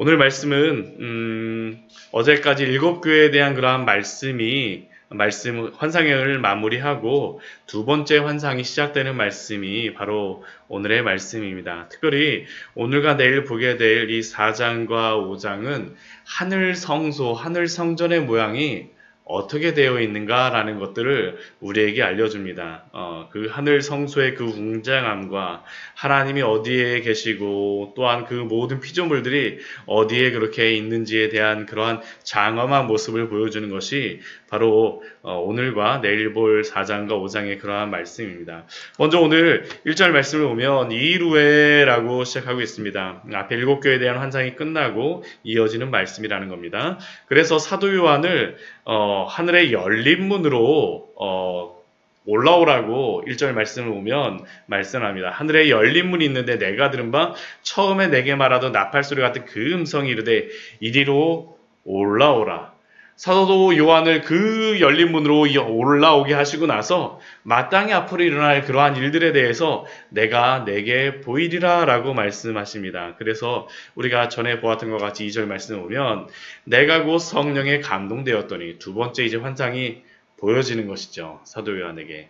오늘 말씀은 음, 어제까지 일곱 교회에 대한 그러한 말씀이 말씀 환상을 마무리하고 두 번째 환상이 시작되는 말씀이 바로 오늘의 말씀입니다. 특별히 오늘과 내일 보게 될 이 4장과 5장은 하늘 성소, 하늘 성전의 모양이 어떻게 되어 있는가라는 것들을 우리에게 알려줍니다. 어, 그 하늘 성소의 그 웅장함과 하나님이 어디에 계시고 또한 그 모든 피조물들이 어디에 그렇게 있는지에 대한 그러한 장엄한 모습을 보여주는 것이 바로 어, 오늘과 내일 볼 4장과 5장의 그러한 말씀입니다. 먼저 오늘 1절 말씀을 보면 이루에라고 시작하고 있습니다. 앞에 일곱 교회에 대한 환상이 끝나고 이어지는 말씀이라는 겁니다. 그래서 사도 요한을 어, 하늘의 열린 문으로 어, 올라오라고 1절 말씀을 보면 말씀합니다. 하늘에 열린 문이 있는데 내가 들은 바 처음에 내게 말하던 나팔 소리 같은 그 음성이 이르되 이리로 올라오라. 사도 요한을 그 열린 문으로 올라오게 하시고 나서 마땅히 앞으로 일어날 그러한 일들에 대해서 내가 내게 보이리라 라고 말씀하십니다. 그래서 우리가 전에 보았던 것 같이 2절 말씀을 보면 내가 곧 성령에 감동되었더니 두 번째 이제 환상이 보여지는 것이죠. 사도 요한에게.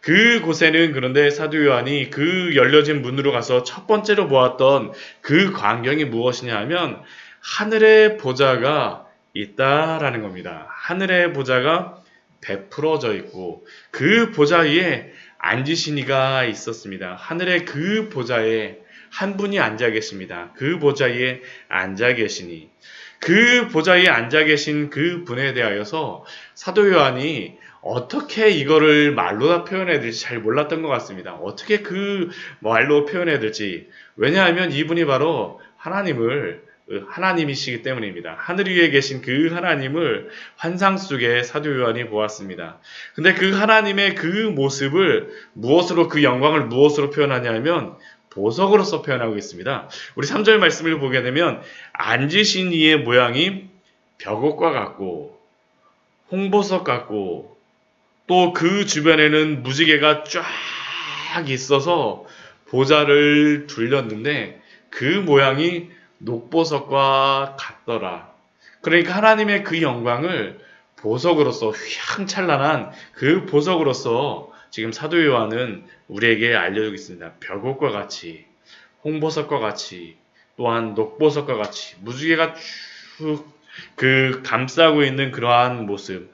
그 곳에는 그런데 사도 요한이 그 열려진 문으로 가서 첫 번째로 보았던 그 광경이 무엇이냐 하면 하늘의 보좌가 있다라는 겁니다. 하늘의 보좌가 베풀어져 있고 그 보좌 위에 앉으신 이가 있었습니다. 하늘의 그 보좌에 한 분이 앉아 계십니다. 그 보좌 위에 앉아 계시니 그 보좌 위에 앉아 계신 그 분에 대하여서 사도 요한이 어떻게 이거를 말로 다 표현해야 될지 잘 몰랐던 것 같습니다. 어떻게 그 말로 표현해야 될지. 왜냐하면 이분이 바로 하나님을 하나님이시기 때문입니다. 하늘 위에 계신 그 하나님을 환상 속에 사도 요한이 보았습니다. 근데 그 하나님의 그 모습을 무엇으로 그 영광을 무엇으로 표현하냐면 보석으로서 표현하고 있습니다. 우리 3절 말씀을 보게 되면 앉으신 이의 모양이 벽옥과 같고 홍보석 같고 또 그 주변에는 무지개가 쫙 있어서 보좌를 둘렸는데 그 모양이 녹보석과 같더라. 그러니까 하나님의 그 영광을 보석으로서 휘황찬란한 그 보석으로서 지금 사도 요한은 우리에게 알려주고 있습니다. 벽옥과 같이, 홍보석과 같이, 또한 녹보석과 같이 무지개가 쭉 그 감싸고 있는 그러한 모습,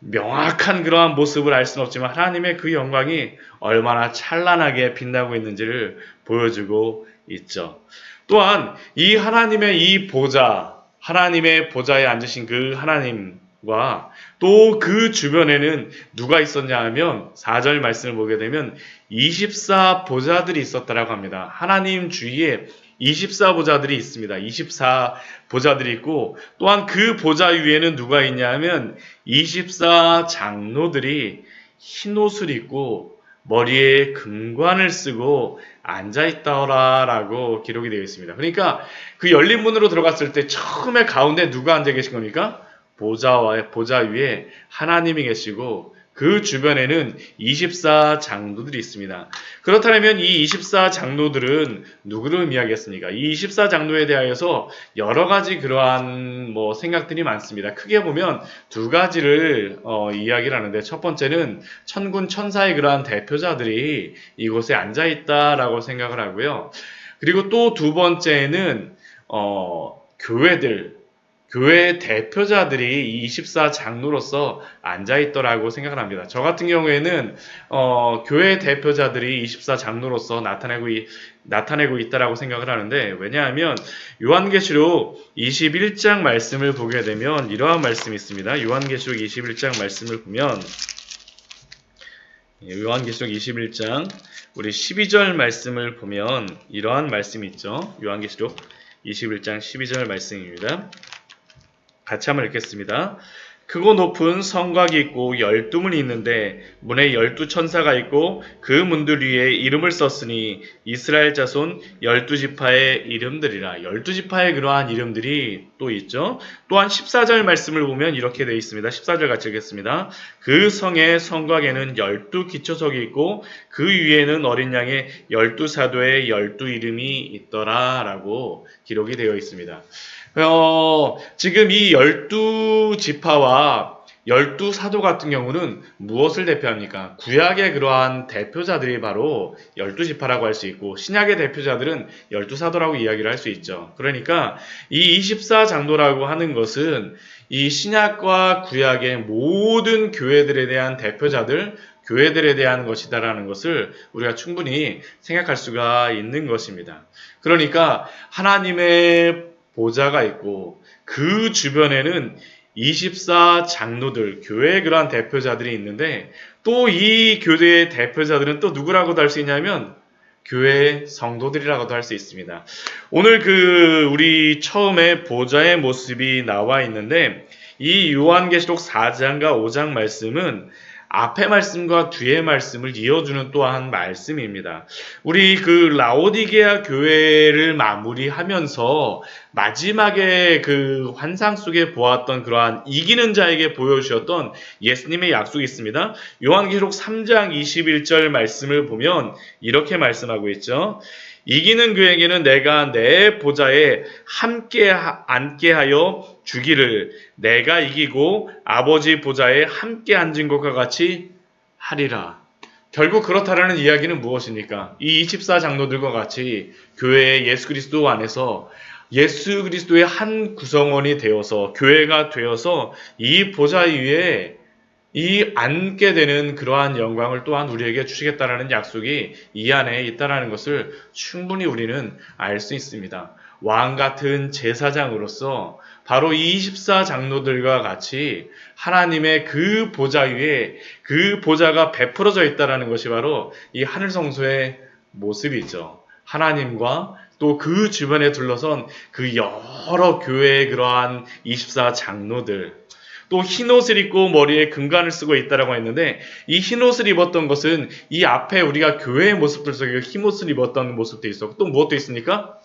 명확한 그러한 모습을 알 수는 없지만 하나님의 그 영광이 얼마나 찬란하게 빛나고 있는지를 보여주고 있죠. 또한 이 하나님의 이 보좌, 하나님의 보좌에 앉으신 그 하나님과 또 그 주변에는 누가 있었냐 하면 4절 말씀을 보게 되면 24 보좌들이 있었다라고 합니다. 하나님 주위에 24 보좌들이 있습니다. 24 보좌들이 있고 또한 그 보좌 위에는 누가 있냐 하면 24 장로들이 흰 옷을 입고 머리에 금관을 쓰고 앉아 있다라고 기록이 되어 있습니다. 그러니까 그 열린 문으로 들어갔을 때 처음에 가운데 누가 앉아 계신 겁니까? 보좌와 보좌 위에 하나님이 계시고 그 주변에는 24 장로들이 있습니다. 그렇다면 이 24 장로들은 누구를 의미하겠습니까? 이 24 장로에 대하여서 여러 가지 그러한 뭐 생각들이 많습니다. 크게 보면 두 가지를 어, 이야기를 하는데 첫 번째는 천군 천사의 그러한 대표자들이 이곳에 앉아 있다라고 생각을 하고요. 그리고 또 두 번째는 어, 교회들 교회 대표자들이 24 장로로서 앉아 있더라고 생각을 합니다. 저 같은 경우에는 어, 교회 대표자들이 24 장로로서 나타내고 이, 나타내고 있다라고 생각을 하는데 왜냐하면 요한계시록 21장 말씀을 보게 되면 이러한 말씀이 있습니다. 요한계시록 21장 말씀을 보면 예, 요한계시록 21장 우리 12절 말씀을 보면 이러한 말씀이 있죠. 요한계시록 21장 12절 말씀입니다. 같이 한번 읽겠습니다. 크고 높은 성곽이 있고 열두 문이 있는데 문에 열두 천사가 있고 그 문들 위에 이름을 썼으니 이스라엘 자손 열두 지파의 이름들이라 열두 지파의 그러한 이름들이 또 있죠. 또한 14절 말씀을 보면 이렇게 되어 있습니다. 14절 같이 읽겠습니다. 그 성의 성곽에는 열두 기초석이 있고 그 위에는 어린 양의 열두 사도의 열두 이름이 있더라라고 기록이 되어 있습니다. 어, 지금 이 열두 지파와 열두 사도 같은 경우는 무엇을 대표합니까? 구약의 그러한 대표자들이 바로 열두 지파라고 할 수 있고 신약의 대표자들은 열두 사도라고 이야기를 할 수 있죠. 그러니까 이 24장로라고 하는 것은 이 신약과 구약의 모든 교회들에 대한 대표자들, 교회들에 대한 것이다라는 것을 우리가 충분히 생각할 수가 있는 것입니다. 그러니까 하나님의 보좌가 있고 그 주변에는 24 장로들, 교회의 그러한 대표자들이 있는데 또 이 교회의 대표자들은 또 누구라고도 할 수 있냐면 교회 성도들이라고도 할 수 있습니다. 오늘 그 우리 처음에 보좌의 모습이 나와 있는데 이 요한계시록 4장과 5장 말씀은 앞의 말씀과 뒤의 말씀을 이어주는 또한 말씀입니다. 우리 그 라오디게아 교회를 마무리하면서 마지막에 그 환상 속에 보았던 그러한 이기는 자에게 보여주셨던 예수님의 약속이 있습니다. 요한계시록 3장 21절 말씀을 보면 이렇게 말씀하고 있죠. 이기는 그에게는 내가 내 보좌에 함께 앉게 하여 주기를 내가 이기고 아버지 보좌에 함께 앉은 것과 같이 하리라. 결국 그렇다라는 이야기는 무엇입니까? 이 24장로들과 같이 교회의 예수 그리스도 안에서 예수 그리스도의 한 구성원이 되어서 교회가 되어서 이 보좌 위에 이 앉게 되는 그러한 영광을 또한 우리에게 주시겠다라는 약속이 이 안에 있다라는 것을 충분히 우리는 알 수 있습니다. 왕 같은 제사장으로서 바로 이 24장로들과 같이 하나님의 그 보좌 위에 그 보좌가 베풀어져 있다라는 것이 바로 이 하늘 성소의 모습이죠. 하나님과 또 그 주변에 둘러선 그 여러 교회의 그러한 24장로들 또 흰옷을 입고 머리에 금관을 쓰고 있다라고 했는데 이 흰옷을 입었던 것은 이 앞에 우리가 교회의 모습들 속에 흰옷을 입었던 모습도 있었고 또 무엇도 있습니까?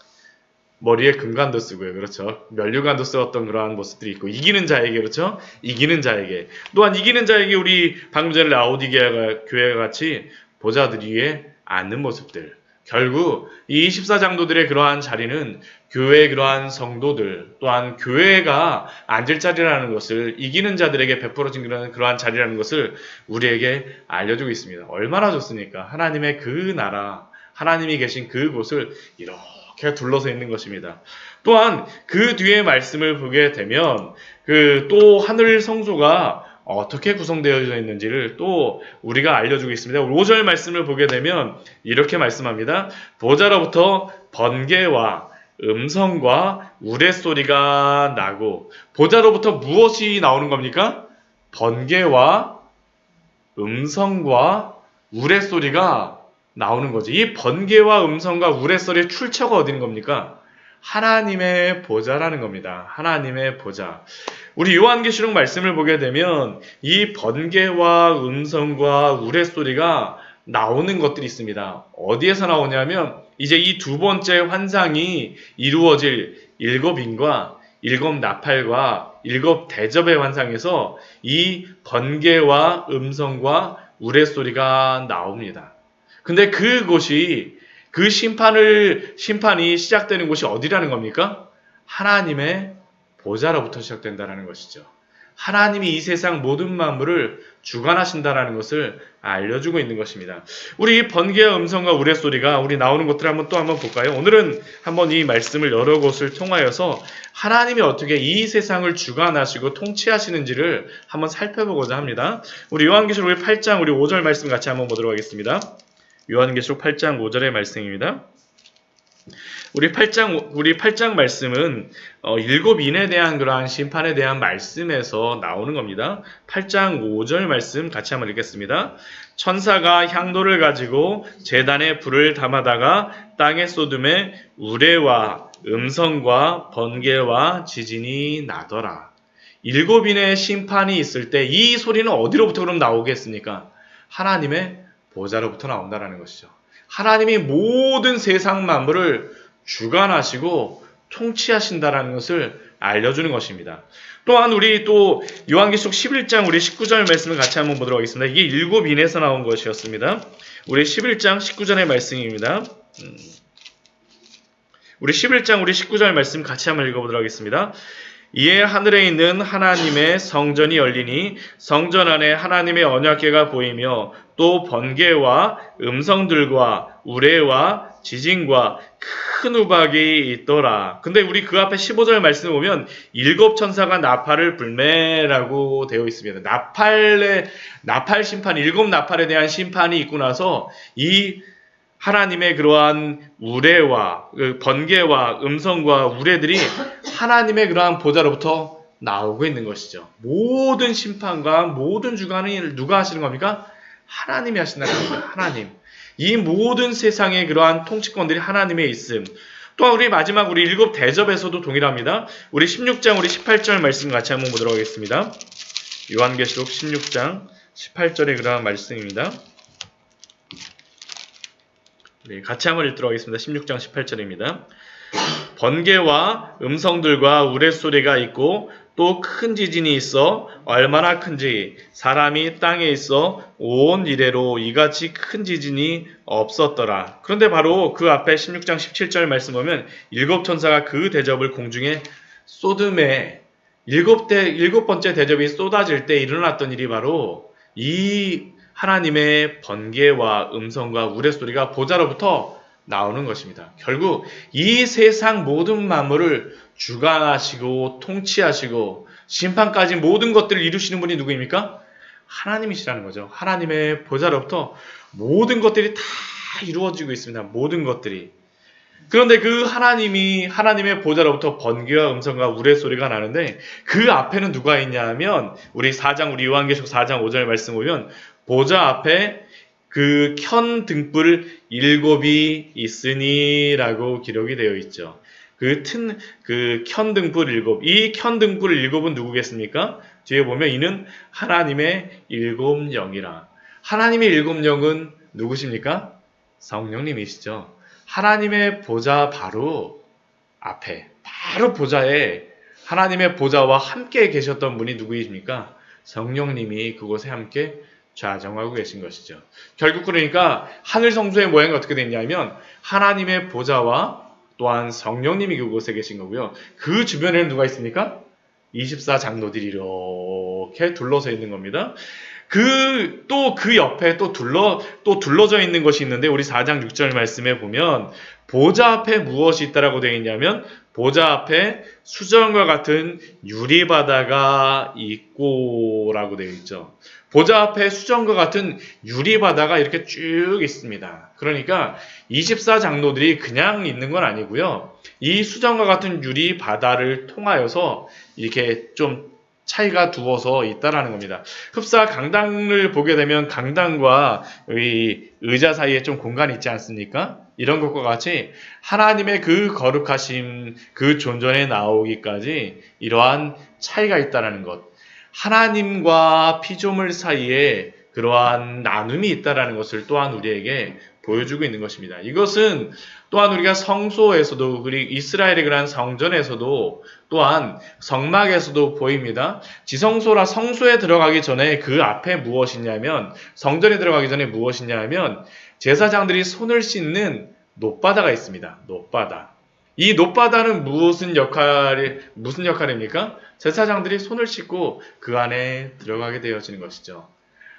머리에 금관도 쓰고요. 그렇죠. 면류관도 쓰었던 그러한 모습들이 있고 이기는 자에게 그렇죠. 이기는 자에게 또한 이기는 자에게 우리 방금 전에 라오디게아 교회와 같이 보좌들 위에 앉는 모습들 결국 이 24장도들의 그러한 자리는 교회의 그러한 성도들 또한 교회가 앉을 자리라는 것을 이기는 자들에게 베풀어진 그런 그러한 자리라는 것을 우리에게 알려주고 있습니다. 얼마나 좋습니까? 하나님의 그 나라, 하나님이 계신 그곳을 이렇게 둘러서 있는 것입니다. 또한 그 뒤에 말씀을 보게 되면 그 또 하늘 성소가 어떻게 구성되어 있는지를 또 우리가 알려주고 있습니다. 5절 말씀을 보게 되면 이렇게 말씀합니다. 보좌로부터 번개와 음성과 우레소리가 나고 보좌로부터 무엇이 나오는 겁니까? 번개와 음성과 우레소리가 나오는 거죠. 이 번개와 음성과 우레소리의 출처가 어디인 겁니까? 하나님의 보좌라는 겁니다. 하나님의 보좌. 우리 요한계시록 말씀을 보게 되면 이 번개와 음성과 우레소리가 나오는 것들이 있습니다. 어디에서 나오냐면 이제 이 두 번째 환상이 이루어질 일곱 인과 일곱 나팔과 일곱 대접의 환상에서 이 번개와 음성과 우레소리가 나옵니다. 근데 그곳이 그 심판을 심판이 시작되는 곳이 어디라는 겁니까? 하나님의 보좌로부터 시작된다는 것이죠. 하나님이 이 세상 모든 만물을 주관하신다라는 것을 알려주고 있는 것입니다. 우리 번개와 음성과 우레소리가 우리 나오는 것들을 한번 또 한번 볼까요? 오늘은 한번 이 말씀을 여러 곳을 통하여서 하나님이 어떻게 이 세상을 주관하시고 통치하시는지를 한번 살펴보고자 합니다. 우리 요한계시록 8장 우리 5절 말씀 같이 한번 보도록 하겠습니다. 요한계시록 8장 5절의 말씀입니다. 우리 8장 우리 8장 말씀은 어, 일곱 인에 대한 그러한 심판에 대한 말씀에서 나오는 겁니다. 8장 5절 말씀 같이 한번 읽겠습니다. 천사가 향도를 가지고 제단에 불을 담아다가 땅에 쏟음에 우레와 음성과 번개와 지진이 나더라. 일곱 인의 심판이 있을 때 이 소리는 어디로부터 그럼 나오겠습니까? 하나님의 보좌로부터 나온다라는 것이죠. 하나님이 모든 세상 만물을 주관하시고 통치하신다라는 것을 알려주는 것입니다. 또한 우리 또 요한계시록 11장 우리 19절 말씀을 같이 한번 보도록 하겠습니다. 이게 일곱 인에서 나온 것이었습니다. 우리 11장 19절의 말씀입니다. 음. 우리 11장 우리 19절 말씀 같이 한번 읽어보도록 하겠습니다. 이에 하늘에 있는 하나님의 성전이 열리니 성전 안에 하나님의 언약궤가 보이며 또 번개와 음성들과 우레와 지진과 큰 우박이 있더라. 근데 우리 그 앞에 15절 말씀을 보면 일곱 천사가 나팔을 불매라고 되어 있습니다. 나팔의 나팔 심판 일곱 나팔에 대한 심판이 있고 나서 이 하나님의 그러한 우레와 그 번개와 음성과 우레들이 하나님의 그러한 보좌로부터 나오고 있는 것이죠. 모든 심판과 모든 주관을 누가 하시는 겁니까? 하나님이 하신다는 겁니다. 하나님. 이 모든 세상의 그러한 통치권들이 하나님의 있음. 또한 우리 마지막 우리 일곱 대접에서도 동일합니다. 우리 16장 우리 18절 말씀 같이 한번 보도록 하겠습니다. 요한계시록 16장 18절의 그러한 말씀입니다. 네, 같이 한번 읽도록 하겠습니다. 16장 18절입니다. 번개와 음성들과 우레소리가 있고 또 큰 지진이 있어 얼마나 큰지 사람이 땅에 있어 온 이래로 이같이 큰 지진이 없었더라. 그런데 바로 그 앞에 16장 17절 말씀 보면 일곱 천사가 그 대접을 공중에 쏟음에 일곱 대 일곱 번째 대접이 쏟아질 때 일어났던 일이 바로 이 하나님의 번개와 음성과 우레소리가 보좌로부터 나오는 것입니다. 결국 이 세상 모든 만물을 주관하시고 통치하시고 심판까지 모든 것들을 이루시는 분이 누구입니까? 하나님이시라는 거죠. 하나님의 보좌로부터 모든 것들이 다 이루어지고 있습니다. 모든 것들이. 그런데 그 하나님이 하나님의 보좌로부터 번개와 음성과 우레소리가 나는데 그 앞에는 누가 있냐 하면 우리 4장 우리 요한계시록 4장 5절 말씀 보면 보좌 앞에 그 켠 등불 일곱이 있으니라고 기록이 되어 있죠. 그 튼, 그 켠 등불 일곱. 이 켠 등불 일곱은 누구겠습니까? 뒤에 보면 이는 하나님의 일곱 영이라. 하나님의 일곱 영은 누구십니까? 성령님이시죠. 하나님의 보좌 바로 앞에, 바로 보좌에 하나님의 보좌와 함께 계셨던 분이 누구이십니까? 성령님이 그곳에 함께 좌정하고 계신 것이죠. 결국 그러니까 하늘 성소의 모양이 어떻게 됐냐면 하나님의 보좌와 또한 성령님이 그곳에 계신 거고요. 그 주변에는 누가 있습니까? 24장로들이 이렇게 둘러서 있는 겁니다. 그, 또 그 옆에 또 둘러, 또 둘러져 있는 것이 있는데, 우리 4장 6절 말씀에 보면, 보좌 앞에 무엇이 있다라고 되어 있냐면, 보좌 앞에 수정과 같은 유리바다가 있고 라고 되어 있죠. 보좌 앞에 수정과 같은 유리바다가 이렇게 쭉 있습니다. 그러니까 24장로들이 그냥 있는 건 아니고요. 이 수정과 같은 유리바다를 통하여서 이렇게 좀 차이가 두어서 있다라는 겁니다. 흡사 강당을 보게 되면 강당과 의 의자 사이에 좀 공간이 있지 않습니까? 이런 것과 같이 하나님의 그 거룩하심, 그 존전에 나오기까지 이러한 차이가 있다라는 것. 하나님과 피조물 사이에 그러한 나눔이 있다라는 것을 또한 우리에게 보여주고 있는 것입니다. 이것은 또한 우리가 성소에서도 그리고 이스라엘의 그러한 성전에서도 또한 성막에서도 보입니다. 지성소라 성소에 들어가기 전에 그 앞에 무엇이냐면 성전에 들어가기 전에 무엇이냐면 제사장들이 손을 씻는 노바다가 있습니다. 노바다. 이 노바다는 무슨 역할이 무슨 역할입니까? 제사장들이 손을 씻고 그 안에 들어가게 되어지는 것이죠.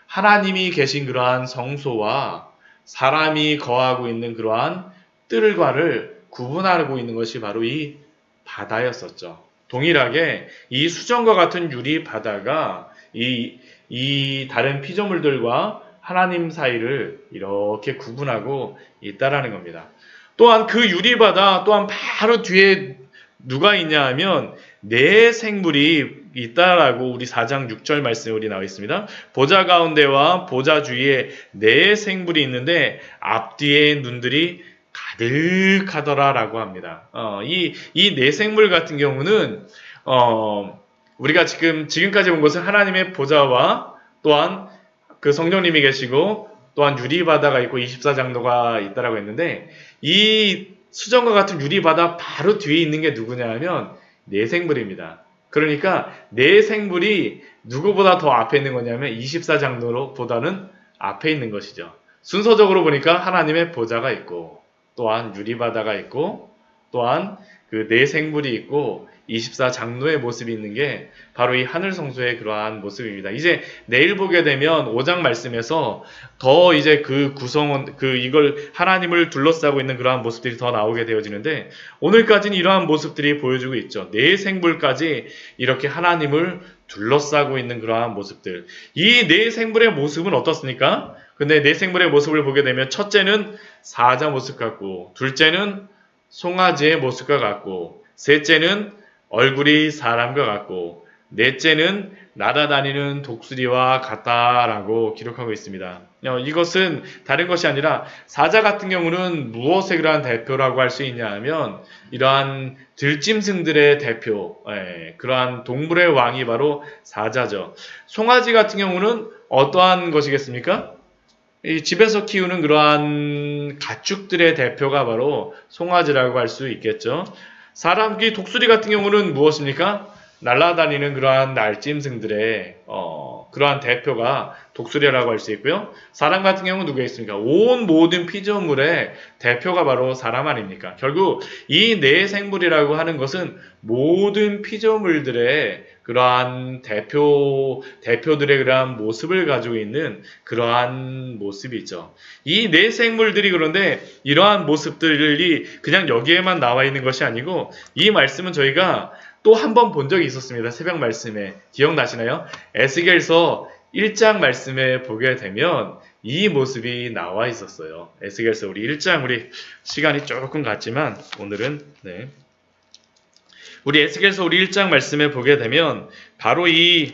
하나님이 계신 그러한 성소와 사람이 거하고 있는 그러한 뜰과를 구분하고 있는 것이 바로 이 바다였었죠. 동일하게 이 수정과 같은 유리 바다가 이, 이 다른 피조물들과 하나님 사이를 이렇게 구분하고 있다라는 겁니다. 또한 그 유리바다 또한 바로 뒤에 누가 있냐 하면 네 생물이 있다라고 우리 4장 6절 말씀에 우리 나와 있습니다. 보좌 가운데와 보좌 주위에 네 생물이 있는데 앞뒤에 눈들이 가득하더라라고 합니다. 어, 이, 이네 생물 같은 경우는, 어, 우리가 지금 지금까지 본 것은 하나님의 보좌와 또한 그 성령님이 계시고 또한 유리바다가 있고 24장로가 있다라고 했는데 이 수정과 같은 유리바다 바로 뒤에 있는 게 누구냐 하면 내생물입니다. 그러니까 내생물이 누구보다 더 앞에 있는 거냐면 24장로보다는 앞에 있는 것이죠. 순서적으로 보니까 하나님의 보좌가 있고 또한 유리바다가 있고 또한 그 내생물이 있고 24장로의 모습이 있는 게 바로 이 하늘 성소의 그러한 모습입니다. 이제 내일 보게 되면 5장 말씀에서 더 이제 그 구성원 그 이걸 하나님을 둘러싸고 있는 그러한 모습들이 더 나오게 되어지는데 오늘까지는 이러한 모습들이 보여주고 있죠. 내 생물까지 이렇게 하나님을 둘러싸고 있는 그러한 모습들. 이 내 생물의 모습은 어떻습니까? 근데 내 생물의 모습을 보게 되면 첫째는 사자 모습 같고 둘째는 송아지의 모습과 같고 셋째는 얼굴이 사람과 같고 넷째는 날아다니는 독수리와 같다라고 기록하고 있습니다. 어, 이것은 다른 것이 아니라 사자 같은 경우는 무엇의 그러한 대표라고 할 수 있냐 하면 이러한 들짐승들의 대표, 예, 그러한 동물의 왕이 바로 사자죠. 송아지 같은 경우는 어떠한 것이겠습니까? 이 집에서 키우는 그러한 가축들의 대표가 바로 송아지라고 할 수 있겠죠. 사람끼 독수리 같은 경우는 무엇입니까? 날아다니는 그러한 날짐승들의 어, 그러한 대표가 독수리라고 할 수 있고요. 사람 같은 경우는 누가 있습니까? 온 모든 피조물의 대표가 바로 사람 아닙니까? 결국 이 네 생물이라고 하는 것은 모든 피조물들의 그러한 대표 대표들의 그러한 모습을 가지고 있는 그러한 모습이죠. 이 네 생물들이 그런데 이러한 모습들이 그냥 여기에만 나와 있는 것이 아니고 이 말씀은 저희가 또 한 번 본 적이 있었습니다. 새벽 말씀에 기억나시나요? 에스겔서 1장 말씀에 보게 되면 이 모습이 나와 있었어요. 에스겔서 우리 1장 우리 시간이 조금 갔지만 오늘은 네. 우리 에스겔서 우리 1장 말씀에 보게 되면 바로 이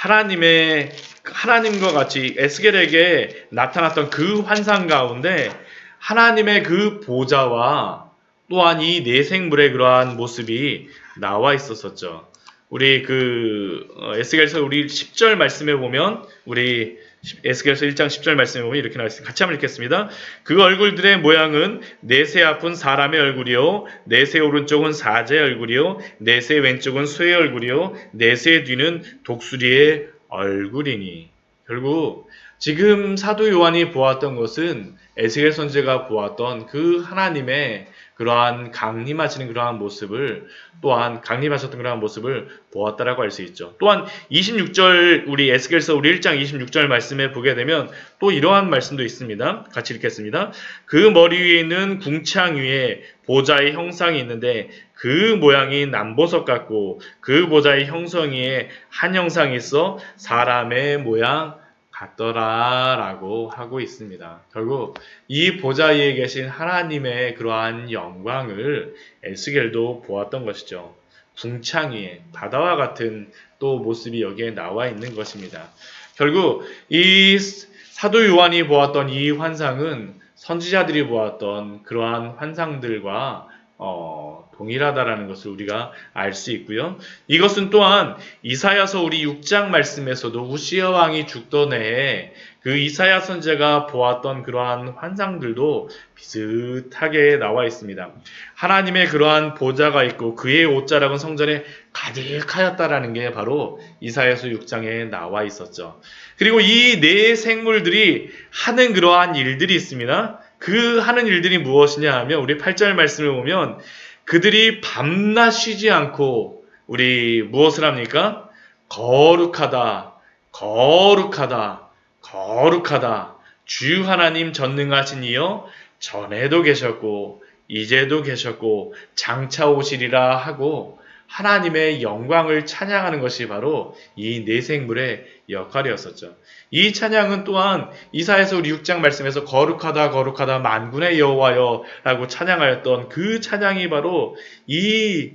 하나님의 하나님과 같이 에스겔에게 나타났던 그 환상 가운데 하나님의 그 보좌와 또한 이 내생물의 그러한 모습이 나와 있었었죠. 우리 그 어, 에스겔서 우리 10절 말씀에 보면 우리 에스겔서 1장 10절 말씀에 보면 이렇게 나와 있습니다. 같이 한번 읽겠습니다. 그 얼굴들의 모양은 내세 앞은 사람의 얼굴이요 내세 오른쪽은 사자의 얼굴이요 내세 왼쪽은 소의 얼굴이요 내세 뒤는 독수리의 얼굴이니 결국 지금 사도 요한이 보았던 것은 에스겔 선지가 보았던 그 하나님의 그러한 강림하시는 그러한 모습을 또한 강림하셨던 그러한 모습을 보았다라고 할수 있죠. 또한 26절 우리 에스겔서 우리 1장 26절 말씀에 보게 되면 또 이러한 말씀도 있습니다. 같이 읽겠습니다. 그 머리 위에 있는 궁창 위에 보좌의 형상이 있는데 그 모양이 남보석 같고 그 보좌의 형성 위에 한 형상이 있어 사람의 모양 같더라라고 하고 있습니다. 결국 이 보좌 위에 계신 하나님의 그러한 영광을 에스겔도 보았던 것이죠. 궁창 위에 바다와 같은 또 모습이 여기에 나와 있는 것입니다. 결국 이 사도 요한이 보았던 이 환상은 선지자들이 보았던 그러한 환상들과 어, 동일하다라는 것을 우리가 알 수 있고요. 이것은 또한 이사야서 우리 6장 말씀에서도 우시아 왕이 죽던 해에 그 이사야 선제가 보았던 그러한 환상들도 비슷하게 나와 있습니다. 하나님의 그러한 보좌가 있고 그의 옷자락은 성전에 가득하였다라는 게 바로 이사야서 6장에 나와 있었죠. 그리고 이 네 생물들이 하는 그러한 일들이 있습니다. 그 하는 일들이 무엇이냐 하면 우리 8절 말씀을 보면 그들이 밤낮 쉬지 않고 우리 무엇을 합니까? 거룩하다, 거룩하다, 거룩하다. 주 하나님 전능하신 이여 전에도 계셨고 이제도 계셨고 장차 오시리라 하고 하나님의 영광을 찬양하는 것이 바로 이 내생물의 역할이었었죠. 이 찬양은 또한 이사에서 우리 6장 말씀에서 거룩하다 거룩하다 만군의 여호와여 라고 찬양하였던 그 찬양이 바로 이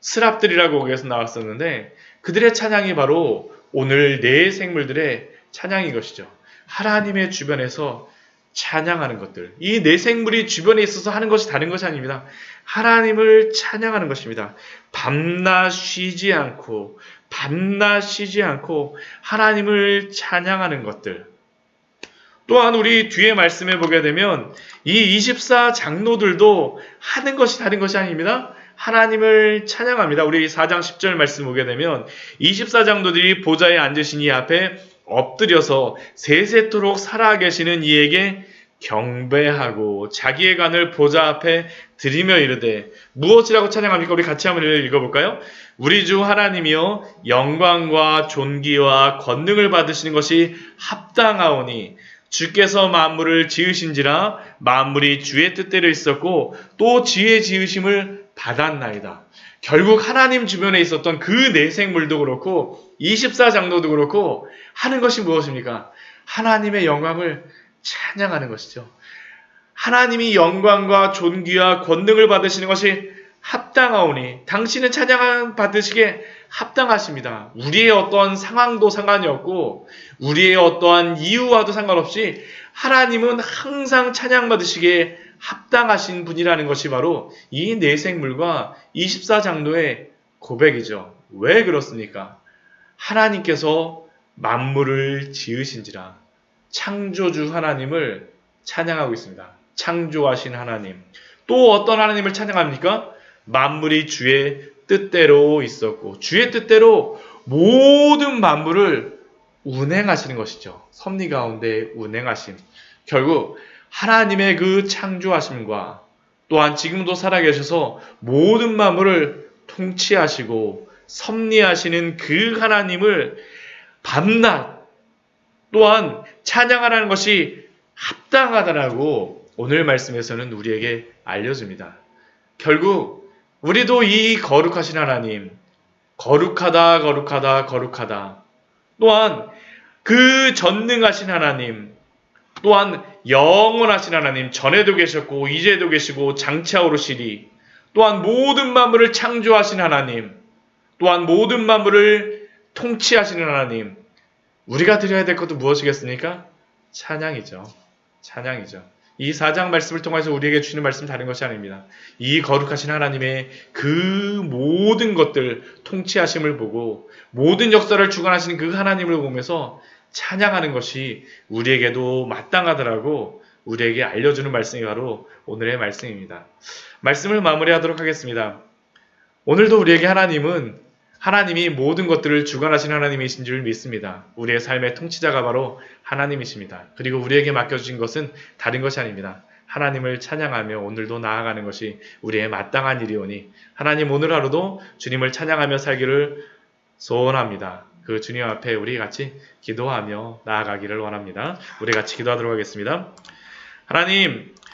스랍들이라고 거기에서 나왔었는데 그들의 찬양이 바로 오늘 내 생물들의 찬양인 것이죠. 하나님의 주변에서 찬양하는 것들. 이 내생물이 주변에 있어서 하는 것이 다른 것이 아닙니다. 하나님을 찬양하는 것입니다. 밤낮 쉬지 않고, 밤낮 쉬지 않고 하나님을 찬양하는 것들. 또한 우리 뒤에 말씀해 보게 되면 이 24 장로들도 하는 것이 다른 것이 아닙니다. 하나님을 찬양합니다. 우리 4장 10절 말씀 보게 되면 24 장로들이 보좌에 앉으신 이 앞에 엎드려서 세세토록 살아계시는 이에게 경배하고 자기의 간을 보좌 앞에 드리며 이르되 무엇이라고 찬양합니까? 우리 같이 한번 읽어볼까요? 우리 주 하나님이여 영광과 존귀와 권능을 받으시는 것이 합당하오니 주께서 만물을 지으신지라 만물이 주의 뜻대로 있었고 또 지혜 지으심을 받았나이다. 결국 하나님 주변에 있었던 그 내생물도 그렇고 24장로도 그렇고 하는 것이 무엇입니까? 하나님의 영광을 찬양하는 것이죠. 하나님이 영광과 존귀와 권능을 받으시는 것이 합당하오니 당신은 찬양 받으시기에 합당하십니다. 우리의 어떠한 상황도 상관이 없고 우리의 어떠한 이유와도 상관없이 하나님은 항상 찬양 받으시기에 합당하신 분이라는 것이 바로 이 내생물과 24장로의 고백이죠. 왜 그렇습니까? 하나님께서 만물을 지으신지라 창조주 하나님을 찬양하고 있습니다. 창조하신 하나님. 또 어떤 하나님을 찬양합니까? 만물이 주의 뜻대로 있었고 주의 뜻대로 모든 만물을 운행하시는 것이죠. 섭리 가운데 운행하심. 결국 하나님의 그 창조하심과 또한 지금도 살아계셔서 모든 만물을 통치하시고 섭리하시는 그 하나님을 밤낮 또한 찬양하라는 것이 합당하다라고 오늘 말씀에서는 우리에게 알려줍니다. 결국 우리도 이 거룩하신 하나님, 거룩하다, 거룩하다, 거룩하다. 또한 그 전능하신 하나님, 또한 영원하신 하나님, 전에도 계셨고, 이제도 계시고, 장차 오르시리. 또한 모든 만물을 창조하신 하나님, 또한 모든 만물을 통치하시는 하나님. 우리가 드려야 될 것도 무엇이겠습니까? 찬양이죠. 찬양이죠. 이 사장 말씀을 통해서 우리에게 주시는 말씀 다른 것이 아닙니다. 이 거룩하신 하나님의 그 모든 것들 통치하심을 보고 모든 역사를 주관하시는 그 하나님을 보면서 찬양하는 것이 우리에게도 마땅하더라고 우리에게 알려주는 말씀이 바로 오늘의 말씀입니다. 말씀을 마무리하도록 하겠습니다. 오늘도 우리에게 하나님은 하나님이 모든 것들을 주관하신 하나님이신 줄 믿습니다. 우리의 삶의 통치자가 바로 하나님이십니다. 그리고 우리에게 맡겨주신 것은 다른 것이 아닙니다. 하나님을 찬양하며 오늘도 나아가는 것이 우리의 마땅한 일이오니 하나님 오늘 하루도 주님을 찬양하며 살기를 소원합니다. 그 주님 앞에 우리 같이 기도하며 나아가기를 원합니다. 우리 같이 기도하도록 하겠습니다. 하나님,